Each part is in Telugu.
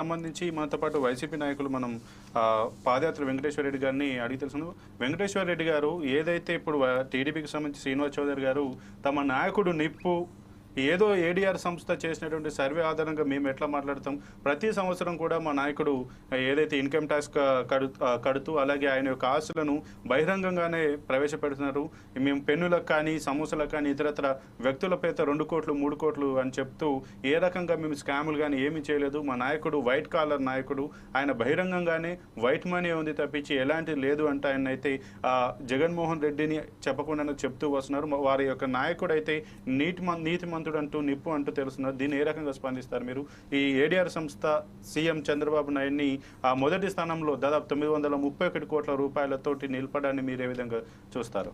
సంబంధించి మనతో పాటు వైసీపీ నాయకులు మనం పాదయాత్ర వెంకటేశ్వర రెడ్డి గారిని అడిగి తెలుసు వెంకటేశ్వర రెడ్డి గారు ఏదైతే ఇప్పుడు టీడీపీకి సంబంధించి శ్రీనివాస్ చౌదరి గారు తమ నాయకుడు నిప్పు ఏదో ఏడీఆర్ సంస్థ చేసినటువంటి సర్వే ఆధారంగా మేము ఎట్లా మాట్లాడతాం? ప్రతి సంవత్సరం కూడా మా నాయకుడు ఏదైతే ఇన్కమ్ ట్యాక్స్ కడు కడుతూ అలాగే ఆయన యొక్క ఆస్తులను బహిరంగంగానే ప్రవేశపెడుతున్నారు. మేము పెన్నులకు కానీ సమోసాలకు కానీ ఇతరత్ర వ్యక్తుల పేత రెండు కోట్లు మూడు కోట్లు అని చెప్తూ ఏ రకంగా మేము స్కాములు కానీ ఏమీ చేయలేదు. మా నాయకుడు వైట్ కాలర్ నాయకుడు. ఆయన బహిరంగంగానే వైట్ మనీ ఉంది తప్పించి ఎలాంటిది లేదు అంటే ఆయన అయితే జగన్మోహన్ రెడ్డిని చెప్పకుండా చెప్తూ వస్తున్నారు. వారి యొక్క నాయకుడు అయితే నీతి మం- నీతిమంతుడు అంటూ నిప్పు అంటూ తెలుస్తున్నారు. దీన్ని ఏ రకంగా స్పందిస్తారు మీరు? ఈ ఏడీఆర్ సంస్థ సీఎం చంద్రబాబు నాయుడిని ఆ మొదటి స్థానంలో దాదాపు తొమ్మిది వందల ముప్పై ఒకటి కోట్ల రూపాయలతోటి నిలపడాన్ని మీరు ఏ విధంగా చూస్తారు?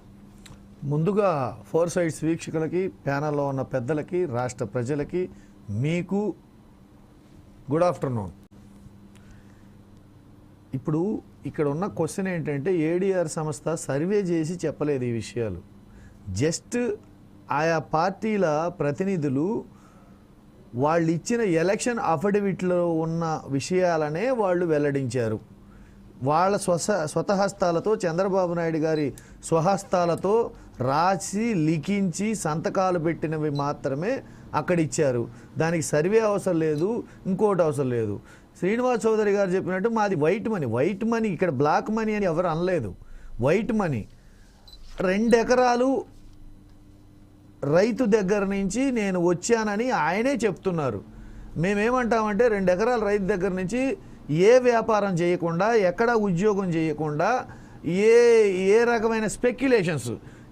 ముందుగా ఫోర్ సైడ్స్ వీక్షకులకి ప్యానల్లో ఉన్న పెద్దలకి రాష్ట్ర ప్రజలకి మీకు గుడ్ ఆఫ్టర్నూన్ ఇప్పుడు ఇక్కడ ఉన్న క్వశ్చన్ ఏంటంటే ఏడీఆర్ సంస్థ సర్వే చేసి చెప్పలేదు ఈ విషయాలు. జస్ట్ ఆయా పార్టీల ప్రతినిధులు వాళ్ళు ఇచ్చిన ఎలక్షన్ అఫిడవిట్లో ఉన్న విషయాలనే వాళ్ళు వెల్లడించారు. వాళ్ళ స్వస స్వతహస్తాలతో చంద్రబాబు నాయుడు గారి స్వహస్తాలతో రాసి లిఖించి సంతకాలు పెట్టినవి మాత్రమే అక్కడ ఇచ్చారు దానికి సర్వే అవసరం లేదు ఇంకోటి అవసరం లేదు. శ్రీనివాస్ చౌదరి గారు చెప్పినట్టు మాది వైట్ మనీ. వైట్ మనీ ఇక్కడ బ్లాక్ మనీ అని ఎవరు అనలేదు. White money. రెండు ఎకరాలు రైతు దగ్గర నుంచి నేను వచ్చానని ఆయనే చెప్తున్నారు. మేమేమంటామంటే రెండు ఎకరాల రైతు దగ్గర నుంచి ఏ వ్యాపారం చేయకుండా ఎక్కడ ఉద్యోగం చేయకుండా ఏ ఏ రకమైన స్పెక్యులేషన్స్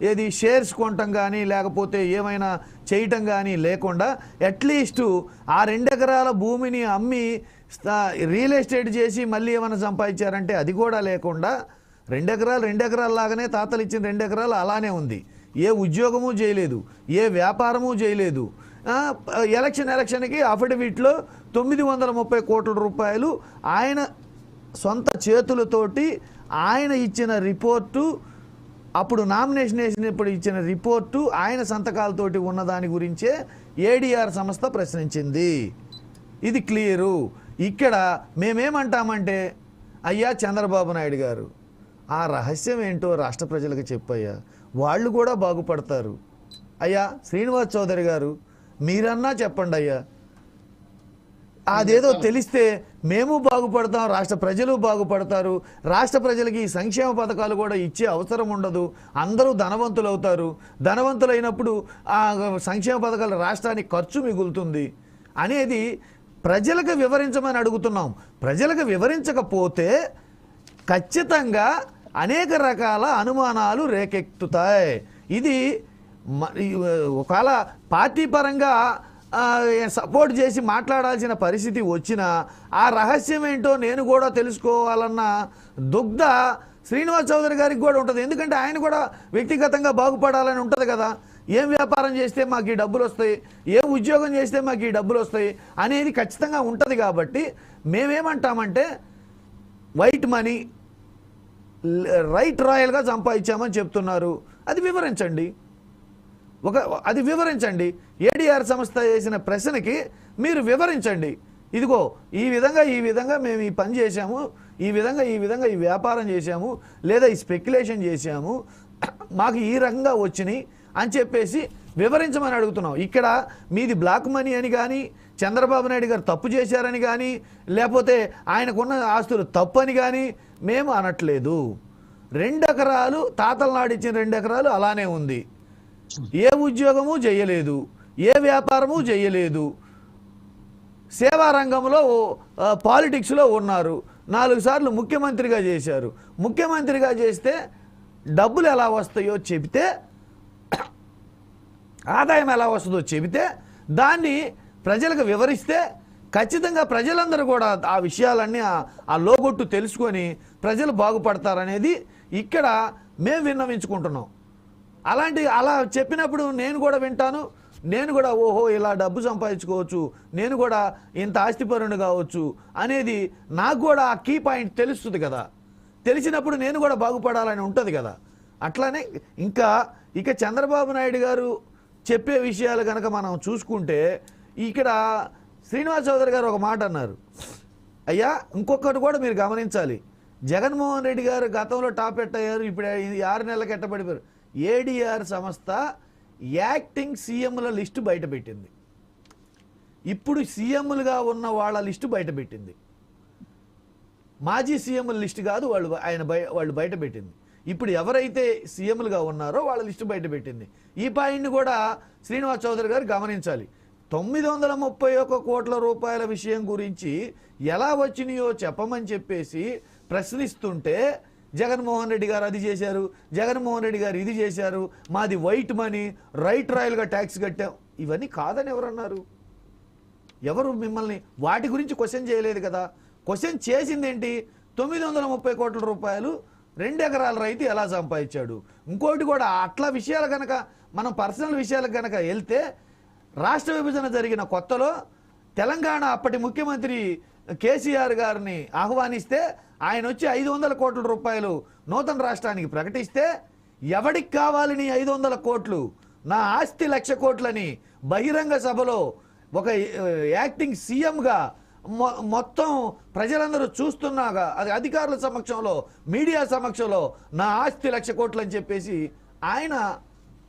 ఏది షేర్స్ కొనటం కానీ లేకపోతే ఏమైనా చేయటం కానీ లేకుండా అట్లీస్ట్ ఆ రెండు ఎకరాల భూమిని అమ్మి రియల్ ఎస్టేట్ చేసి మళ్ళీ ఏమైనా సంపాదించారంటే అది కూడా లేకుండా రెండు ఎకరాలు రెండు ఎకరాల లాగానే తాతలు ఇచ్చిన రెండు ఎకరాలు అలానే ఉంది. ఏ ఉద్యోగము చేయలేదు ఏ వ్యాపారము చేయలేదు. ఎలక్షన్ ఎలక్షన్కి అఫిడవిట్లో తొమ్మిది వందల ముప్పై కోట్ల రూపాయలు ఆయన సొంత చేతులతోటి ఆయన ఇచ్చిన రిపోర్టు అప్పుడు నామినేషన్ వేసినప్పుడు ఇచ్చిన రిపోర్టు ఆయన సంతకాలతోటి ఉన్న దాని గురించే ఏడిఆర్ సంస్థ ప్రశ్నించింది. ఇది క్లియరు. ఇక్కడ మేమేమంటామంటే అయ్యా చంద్రబాబు నాయుడు గారు ఆ రహస్యం ఏంటో రాష్ట్ర ప్రజలకు చెప్పయ్యా. వాళ్ళు కూడా బాగుపడతారు. అయ్యా శ్రీనివాస్ చౌదరి గారు మీరన్నా చెప్పండి అయ్యా. అదేదో తెలిస్తే మేము బాగుపడతాం రాష్ట్ర ప్రజలు బాగుపడతారు రాష్ట్ర ప్రజలకి సంక్షేమ పథకాలు కూడా ఇచ్చే అవసరం ఉండదు అందరూ ధనవంతులు అవుతారు ధనవంతులైనప్పుడు ఆ సంక్షేమ పథకాలు రాష్ట్రానికి ఖర్చు మిగులుతుంది అనేది ప్రజలకు వివరించమని అడుగుతున్నాం. ప్రజలకు వివరించకపోతే ఖచ్చితంగా అనేక రకాల అనుమానాలు రేకెక్కుతాయి ఇది ఒకవేళ పార్టీ పరంగా సపోర్ట్ చేసి మాట్లాడాల్సిన పరిస్థితి వచ్చినా ఆ రహస్యం ఏంటో నేను కూడా తెలుసుకోవాలన్న దుగ్ధ శ్రీనివాస్ చౌదరి గారికి కూడా ఉంటుంది. ఎందుకంటే ఆయన కూడా వ్యక్తిగతంగా బాగుపడాలని ఉంటుంది కదా. ఏం వ్యాపారం చేస్తే మాకు ఈ డబ్బులు వస్తాయి? ఏం ఉద్యోగం చేస్తే మాకు ఈ డబ్బులు వస్తాయి? అనేది ఖచ్చితంగా ఉంటుంది కాబట్టి మేమేమంటామంటే వైట్ మనీ రైట్ రాయల్గా సంపాదించామని చెప్తున్నారు. అది వివరించండి. ఒక అది వివరించండి. ఏడిఆర్ సంస్థ చేసిన ప్రశ్నకి మీరు వివరించండి. ఇదిగో ఈ విధంగా ఈ విధంగా మేము ఈ పని చేశాము ఈ విధంగా ఈ విధంగా ఈ వ్యాపారం చేశాము లేదా ఈ స్పెక్యులేషన్ చేశాము మాకు ఈ రకంగా వచ్చినాయి అని చెప్పేసి వివరించమని అడుగుతున్నాం. ఇక్కడ మీది బ్లాక్ మనీ అని కానీ చంద్రబాబు నాయుడు గారు తప్పు చేశారని కానీ లేకపోతే ఆయనకున్న ఆస్తులు తప్పు అని కానీ మేము అనట్లేదు. రెండు ఎకరాలు తాతల నాడు ఇచ్చిన రెండు ఎకరాలు అలానే ఉంది. ఏ ఉద్యోగము చేయలేదు ఏ వ్యాపారము చేయలేదు సేవా రంగంలో పాలిటిక్స్లో ఉన్నారు. నాలుగు సార్లు ముఖ్యమంత్రిగా చేశారు ముఖ్యమంత్రిగా చేస్తే డబ్బులు ఎలా వస్తాయో చెబితే ఆదాయం ఎలా వస్తుందో చెబితే దాన్ని ప్రజలకు వివరిస్తే ఖచ్చితంగా ప్రజలందరూ కూడా ఆ విషయాలన్నీ ఆ లోగొట్టు తెలుసుకొని ప్రజలు బాగుపడతారనేది ఇక్కడ మేము విన్నవించుకుంటున్నాం. అలాంటి అలా చెప్పినప్పుడు నేను కూడా వింటాను. నేను కూడా ఓహో ఇలా డబ్బు సంపాదించుకోవచ్చు నేను కూడా ఇంత ఆస్తిపరుని కావచ్చు అనేది నాకు కూడా ఆ కీ పాయింట్ తెలుస్తుంది కదా. తెలిసినప్పుడు నేను కూడా బాగుపడాలని ఉంటుంది కదా. అట్లానే ఇంకా ఇక చంద్రబాబు నాయుడు గారు చెప్పే విషయాలు కనుక మనం చూసుకుంటే ఇక్కడ శ్రీనివాస్ చౌదరి గారు ఒక మాట అన్నారు. అయ్యా ఇంకొకటి కూడా మీరు గమనించాలి. జగన్మోహన్ రెడ్డి గారు గతంలో టాప్ ఎట్ అయ్యారు ఇప్పుడు ఆరు నెలలకు ఎట్టబడిపోయారు. ఏడిఆర్ సంస్థ యాక్టింగ్ సీఎంల లిస్టు బయటపెట్టింది. ఇప్పుడు సీఎంలుగా ఉన్న వాళ్ళ లిస్టు బయటపెట్టింది. మాజీ సీఎంల లిస్టు కాదు వాళ్ళు ఆయన బయ వాళ్ళు బయట పెట్టింది ఇప్పుడు ఎవరైతే సీఎంలుగా ఉన్నారో వాళ్ళ లిస్టు బయట పెట్టింది ఈ పాయింట్ని కూడా శ్రీనివాస్ చౌదరి గారు గమనించాలి. తొమ్మిది వందల ముప్పై ఒక్క కోట్ల రూపాయల విషయం గురించి ఎలా వచ్చినాయో చెప్పమని చెప్పేసి ప్రశ్నిస్తుంటే జగన్మోహన్ రెడ్డి గారు అది చేశారు జగన్మోహన్ రెడ్డి గారు ఇది చేశారు మాది వైట్ మనీ రైట్ రాయల్గా ట్యాక్స్ కట్టాం. ఇవన్నీ కాదని ఎవరన్నారు? ఎవరు మిమ్మల్ని? వాటి గురించి క్వశ్చన్ చేయలేదు కదా. క్వశ్చన్ చేసింది ఏంటి తొమ్మిది వందల ముప్పై కోట్ల రూపాయలు రెండు ఎకరాల రైతు ఎలా సంపాదించాడు? ఇంకోటి కూడా అట్లా విషయాలు కనుక మనం పర్సనల్ విషయాలకు కనుక వెళ్తే రాష్ట్ర విభజన జరిగిన కొత్తలో తెలంగాణ అప్పటి ముఖ్యమంత్రి కేసీఆర్ గారిని ఆహ్వానిస్తే ఆయన వచ్చి ఐదు వందల కోట్ల రూపాయలు నూతన రాష్ట్రానికి ప్రకటిస్తే ఎవడికి కావాలి నీ ఐదు వందల కోట్లు? నా ఆస్తి లక్ష కోట్లని బహిరంగ సభలో ఒక యాక్టింగ్ సీఎంగా మొ- మొత్తం ప్రజలందరూ చూస్తున్నాగా. అది అధికారుల సమక్షంలో మీడియా సమక్షంలో నా ఆస్తి లక్ష కోట్లు అని చెప్పేసి ఆయన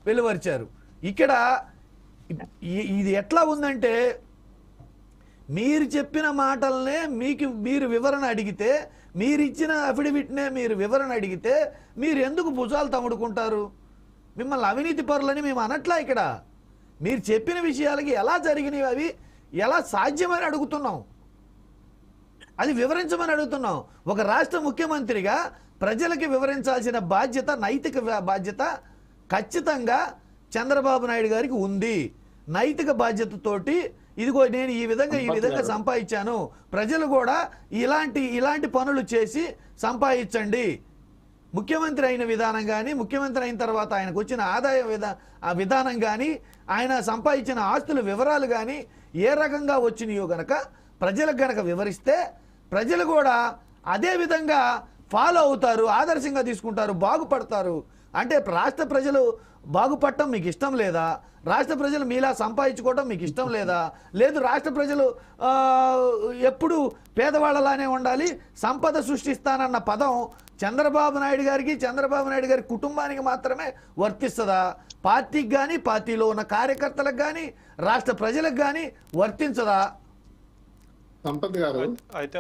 వెలువరిచారు. ఇక్కడ ఇది ఎట్లా ఉందంటే మీరు చెప్పిన మాటలనే మీకు మీరు వివరణ అడిగితే మీరు ఇచ్చిన అఫిడవిట్నే మీరు వివరణ అడిగితే మీరు ఎందుకు భుజాలు తముడుకుంటారు? మిమ్మల్ని అవినీతి పరులని మేము అనట్లా ఇక్కడ? మీరు చెప్పిన విషయాలకి ఎలా జరిగినవి అవి? ఎలా సాధ్యమని అడుగుతున్నాం? అది వివరించమని అడుగుతున్నాం. ఒక రాష్ట్ర ముఖ్యమంత్రిగా ప్రజలకి వివరించాల్సిన బాధ్యత నైతిక బాధ్యత ఖచ్చితంగా చంద్రబాబు నాయుడు గారికి ఉంది. నైతిక బాధ్యతతోటి ఇదిగో నేను ఈ విధంగా ఈ విధంగా సంపాదించాను. ప్రజలు కూడా ఇలాంటి ఇలాంటి పనులు చేసి సంపాదించండి. ముఖ్యమంత్రి అయిన విధానం కానీ ముఖ్యమంత్రి అయిన తర్వాత ఆయనకు వచ్చిన ఆదాయ విధా విధానం కానీ ఆయన సంపాదించిన ఆస్తుల వివరాలు కానీ ఏ రకంగా వచ్చినాయో గనక ప్రజలకు గనక వివరిస్తే ప్రజలు కూడా అదే విధంగా ఫాలో అవుతారు ఆదర్శంగా తీసుకుంటారు బాగుపడతారు. అంటే రాష్ట్ర ప్రజలు బాగుపడటం మీకు ఇష్టం లేదా? రాష్ట్ర ప్రజలు మీలా సంపాదించుకోవడం మీకు ఇష్టం లేదా? లేదు రాష్ట్ర ప్రజలు ఎప్పుడు పేదవాళ్ళలానే ఉండాలి సంపద సృష్టిస్తానన్న పదం చంద్రబాబు నాయుడు గారికి చంద్రబాబు నాయుడు గారి కుటుంబానికి మాత్రమే వర్తిస్తుందా? పార్టీకి కానీ పార్టీలో ఉన్న కార్యకర్తలకు కానీ రాష్ట్ర ప్రజలకు కానీ వర్తించదా? సంపత్ గారు. అయితే